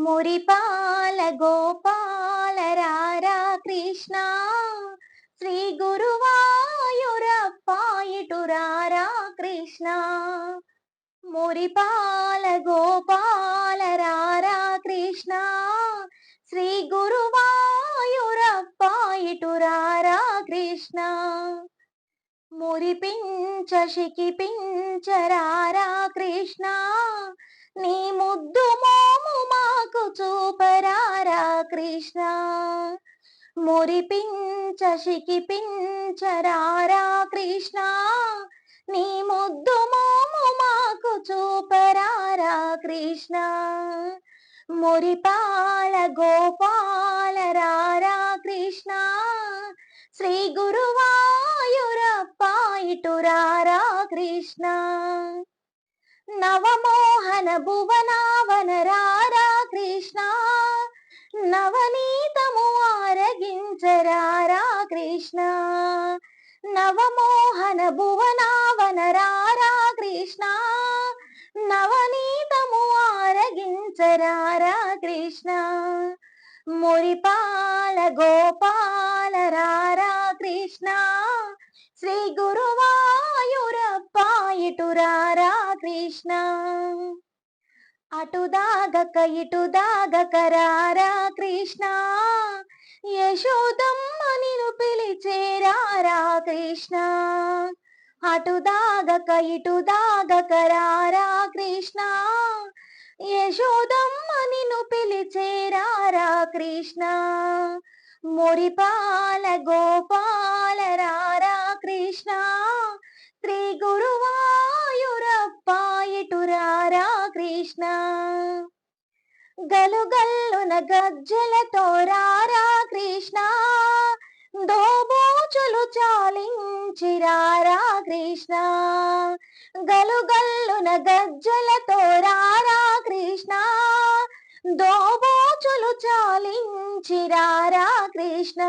మురిపాల గోపాల రారా కృష్ణ. శ్రీ గురువాయురప్పాయిటు రారా కృష్ణ. మురిపాల గోపాల రారా కృష్ణ. శ్రీ గురువాయురప్పాయిటు రారా కృష్ణ. మురిపించ శికిపించరారా కృష్ణ. నీ ముద్దు కృష్ణ. మురిపించ శికిపించరారా కృష్ణ. నీ ముద్దు మోము మాకు చూపరారా కృష్ణ. మురిపాల గోపాల రారా కృష్ణ. శ్రీ గురువాయురప్ప ఇటు కృష్ణ. నవమోహన భువనావన రారా కృష్ణ. నవనీతము ఆరగించరారా కృష్ణ. నవమోహన భువనావనరారా కృష్ణ. నవనీతము ఆరగించరారా కృష్ణ. మురిపాల గోపాల రారా కృష్ణ. శ్రీ గురువాయురప్ప ఇటు కృష్ణ. అటుదాగక ఇటుదాగక రారా కృష్ణ? యశోదమ్మ నిన్ను పిలిచేరారా కృష్ణ? అటుదాగక ఇటుదాగక రారా కృష్ణ? యశోదమ్మ నిన్ను పిలిచేరారా కృష్ణ? మురిపాల గోపాల గలుగల్లున గజ్జలతో రారా కృష్ణ. దోబోచులు చాలించి రారా కృష్ణ. గలుగల్లున గజ్జలతో రారా కృష్ణ. దోబోచులు చాలించి రారా కృష్ణ.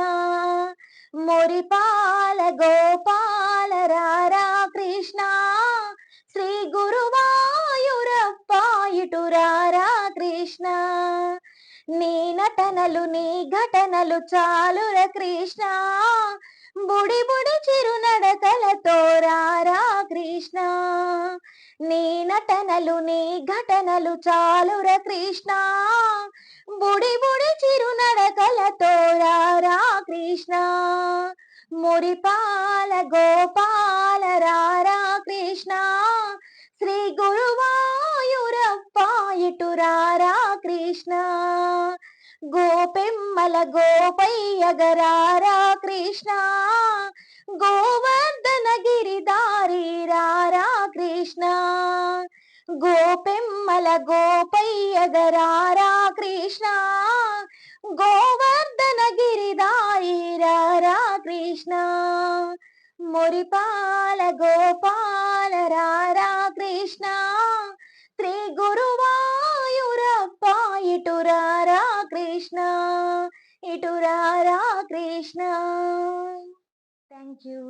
మురిపాల గోప కృష్ణ. నీ నటనలు నీ ఘటనలు చాలుర కృష్ణ. బుడి బుడి చిరునడకలతో రారా కృష్ణ. నీ నటనలు నీ ఘటనలు చాలుర కృష్ణ. బుడి బుడి చిరునడకలతో రారా కృష్ణ. మురిపాల గోపాల రారా కృష్ణ. శ్రీ గురువా ఇటురారా కృష్ణ? గోపెమ్మల గోపయ్యగరారా కృష్ణ? గోవర్ధన గిరిదారి రారా కృష్ణ? గోపెమ్మల గోపయ్యగరారా కృష్ణ? గోవర్ధన గిరిదారి రారా కృష్ణ? మురిపాల గోపాల రారా కృష్ణ? శ్రీ కృష్ణ ఇటు రారా కృష్ణ థ్యాంక్ యూ